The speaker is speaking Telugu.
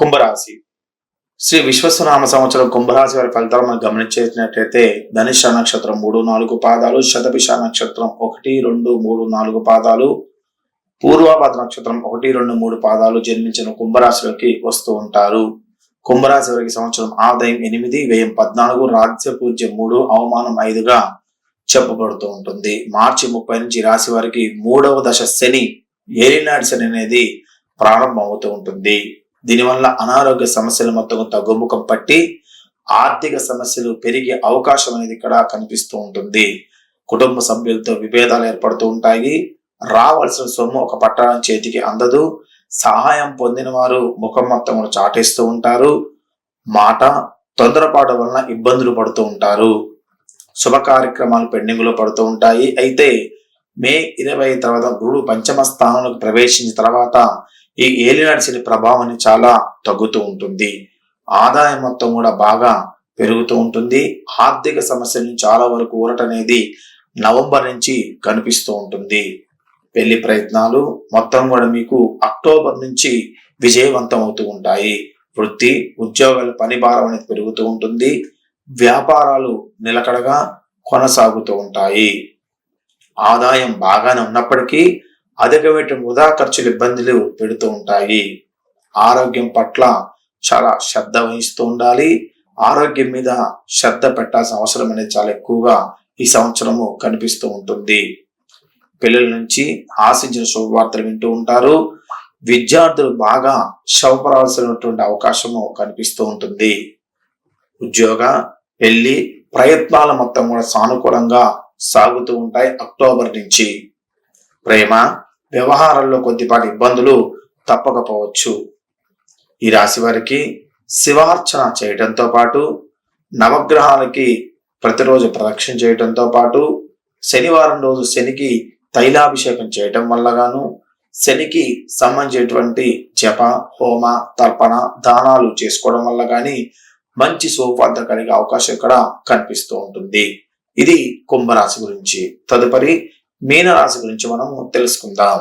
కుంభరాశి. శ్రీ విశ్వస్వనామ సంవత్సరం కుంభరాశి వారి ఫలితాలు మనం గమనించేసినట్లయితే ధనిష్ట నక్షత్రం మూడు నాలుగు పాదాలు శతభిష నక్షత్రం ఒకటి రెండు మూడు నాలుగు పాదాలు పూర్వాభాద నక్షత్రం ఒకటి రెండు మూడు పాదాలు జన్మించిన కుంభరాశిలోకి వస్తూ ఉంటారు. కుంభరాశి వారికి సంవత్సరం ఆదాయం ఎనిమిది వ్యయం పద్నాలుగు రాజ్య పూజ్యం మూడు అవమానం ఐదుగా చెప్పబడుతూ ఉంటుంది. మార్చి ముప్పై నుంచి రాశి వారికి మూడవ దశ శని ఏలినాడు శని అనేది ప్రారంభం అవుతూ ఉంటుంది. దీనివల్ల అనారోగ్య సమస్యలు మొత్తం తగ్గుముఖం పట్టి ఆర్థిక సమస్యలు పెరిగే అవకాశం అనేది ఇక్కడ కనిపిస్తూ ఉంటుంది. కుటుంబ సభ్యులతో విభేదాలు ఏర్పడుతూ ఉంటాయి. రావాల్సిన సొమ్ము ఒక పట్టణం చేతికి అందదు. సహాయం పొందిన వారు ముఖం మొత్తం చాటేస్తూ ఉంటారు. మాట తొందరపాటు వలన ఇబ్బందులు పడుతూ ఉంటారు. శుభ కార్యక్రమాలు పెండింగ్లో పడుతూ ఉంటాయి. అయితే మే ఇరవై తర్వాత గురుడు పంచమ స్థానంలోకి ప్రవేశించిన తర్వాత ఈ ఏలినాటి శని ప్రభావాన్ని చాలా తగ్గుతూ ఉంటుంది. ఆదాయం మొత్తం కూడా బాగా పెరుగుతూ ఉంటుంది. ఆర్థిక సమస్యల నుంచి చాలా వరకు ఊరట అనేది నవంబర్ నుంచి కనిపిస్తూ ఉంటుంది. పెళ్ళి ప్రయత్నాలు మొత్తం కూడా మీకు అక్టోబర్ నుంచి విజయవంతం అవుతూ ఉంటాయి. వృత్తి ఉద్యోగాల పని భారం అనేది పెరుగుతూ ఉంటుంది. వ్యాపారాలు నిలకడగా కొనసాగుతూ ఉంటాయి. ఆదాయం బాగానే ఉన్నప్పటికీ అధికమైన వృధా ఖర్చులు ఇబ్బందులు పెడుతూ ఉంటాయి. ఆరోగ్యం పట్ల చాలా శ్రద్ధ వహిస్తూ ఉండాలి. ఆరోగ్యం మీద శ్రద్ధ పెట్టాల్సిన అవసరం అనేది చాలా ఎక్కువగా ఈ సంవత్సరము కనిపిస్తూ ఉంటుంది. పిల్లల నుంచి ఆశించిన శుభవార్తలు వింటూ ఉంటారు. విద్యార్థులు బాగా శవపరాల్సినటువంటి అవకాశము కనిపిస్తూ ఉంటుంది. ఉద్యోగ పెళ్ళి ప్రయత్నాల మొత్తం కూడా సానుకూలంగా సాగుతూ ఉంటాయి అక్టోబర్ నుంచి. ప్రేమ వ్యవహారంలో కొద్దిపాటి ఇబ్బందులు తప్పకపోవచ్చు. ఈ రాశి వారికి శివార్చన చేయడంతో పాటు నవగ్రహాలకి ప్రతిరోజు ప్రదక్షిణ చేయడంతో పాటు శనివారం రోజు శనికి తైలాభిషేకం చేయటం వల్ల గాను శనికి సంబంధించేటువంటి జప హోమ తర్పణ దానాలు చేసుకోవడం వల్ల కానీ మంచి సౌపార్థం కలిగే అవకాశం ఇక్కడ కనిపిస్తూ ఉంటుంది. ఇది కుంభరాశి గురించి. తదుపరి మీనరాశి గురించి మనము తెలుసుకుందాం.